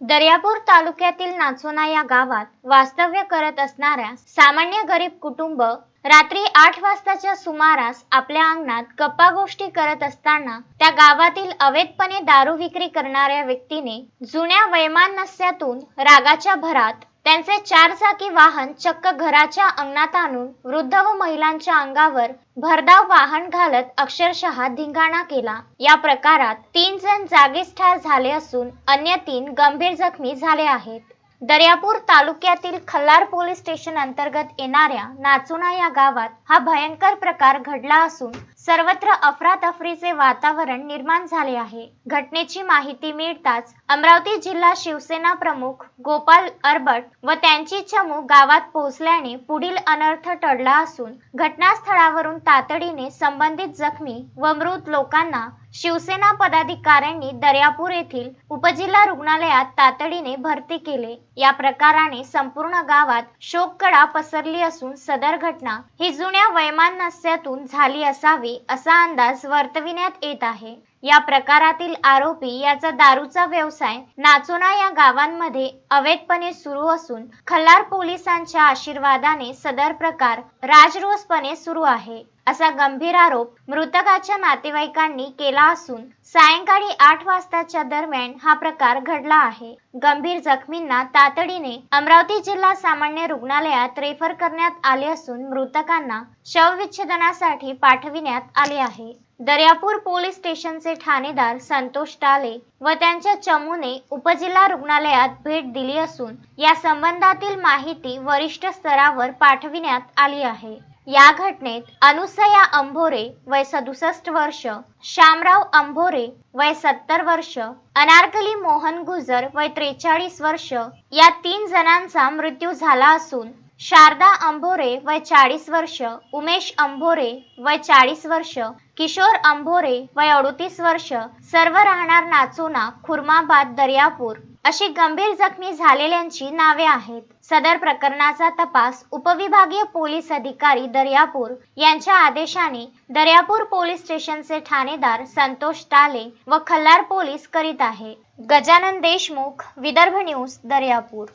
दर्यापूर तालुक्यातील नाचोना या गावात वास्तव्य करत असणाऱ्या सामान्य गरीब कुटुंब रात्री आठ वाजताच्या सुमारास आपल्या अंगणात गप्पा गोष्टी करत असताना त्या गावातील अवैधपणे दारू विक्री करणाऱ्या व्यक्तीने जुन्या वैमान नस्यातून रागाच्या भरात त्यांचे चार चाकी वाहन चक्क घराच्या अंगणात आणून वृद्ध व महिलांच्या अंगावर भरधाव वाहन घालत अक्षरशः धिंगाणा केला. या प्रकारात तीन जण जागीच ठार झाले असून अन्य तीन गंभीर जखमी झाले आहेत. दर्यापूर तालुक्यातील खल्लार पोलीस स्टेशन अंतर्गत येणाऱ्या नाचुना या गावात हा भयंकर प्रकार घडला असून सर्वत्र अफरातफरीचे वातावरण निर्माण झाले आहे. घटनेची माहिती मिळताच अमरावती जिल्हा शिवसेना प्रमुख गोपाल अरबट व त्यांची चमू गावात पोहोचल्याने पुढील अनर्थ टळला असून घटनास्थळावरून तातडीने संबंधित जखमी व मृत लोकांना शिवसेना पदाधिकाऱ्यांनी दर्यापूर येथील उपजिल्हा रुग्णालयात तातडीने भरती केले. या प्रकाराने संपूर्ण गावात शोककडा पसरली असून सदर घटना ही जुन्या वैमानस्यातून झाली असावी असा अंदाज वर्तविण्यात येत आहे. या प्रकारातील आरोपी याचा दारूचा व्यवसाय नाचोना या गावांमध्ये अवैधपणे सुरू असून खल्लार पोलिसांच्या आशीर्वादाने सदर प्रकार राजरोसपणे सुरू आहे. असा गंभीर आरोप मृतकाच्या नातेवाईकांनी केला असून सायंकाळी आठ वाजताच्या दरम्यान हा प्रकार घडला आहे. गंभीर जखमींना तातडीने अमरावती जिल्हा सामान्य रुग्णालयात रेफर करण्यात आले असून मृतकांना शवविच्छेदनासाठी पाठविण्यात आले आहे. दर्यापूर पोलीस स्टेशनचे ठाणेदार संतोष टाले व त्यांच्या चमूने उपजिल्हा रुग्णालयात भेट दिली असून या संबंधातील माहिती वरिष्ठ स्तरावर पाठविण्यात आली आहे. या घटनेत अनुसया अंभोरे वय सदुसष्ट वर्ष श्यामराव अंभोरे वय सत्तर वर्ष अनारकली मोहन गुजर वय त्रेचाळीस वर्ष या तीन जणांचा मृत्यू झाला असून शारदा अंभोरे वय चाळीस वर्ष उमेश अंभोरे वय चाळीस वर्ष किशोर अंभोरे वय अडोतीस वर्ष सर्व राहणार नाचोना खुर्माबाद दर्यापूर अशी गंभीर जखमी झालेल्यांची नावे आहेत. सदर प्रकरणाचा तपास उपविभागीय पोलीस अधिकारी दर्यापूर यांच्या आदेशाने दर्यापूर पोलीस स्टेशनचे ठाणेदार संतोष टाले व खल्लार पोलीस करीत आहे. गजानन देशमुख विदर्भ न्यूज दर्यापूर.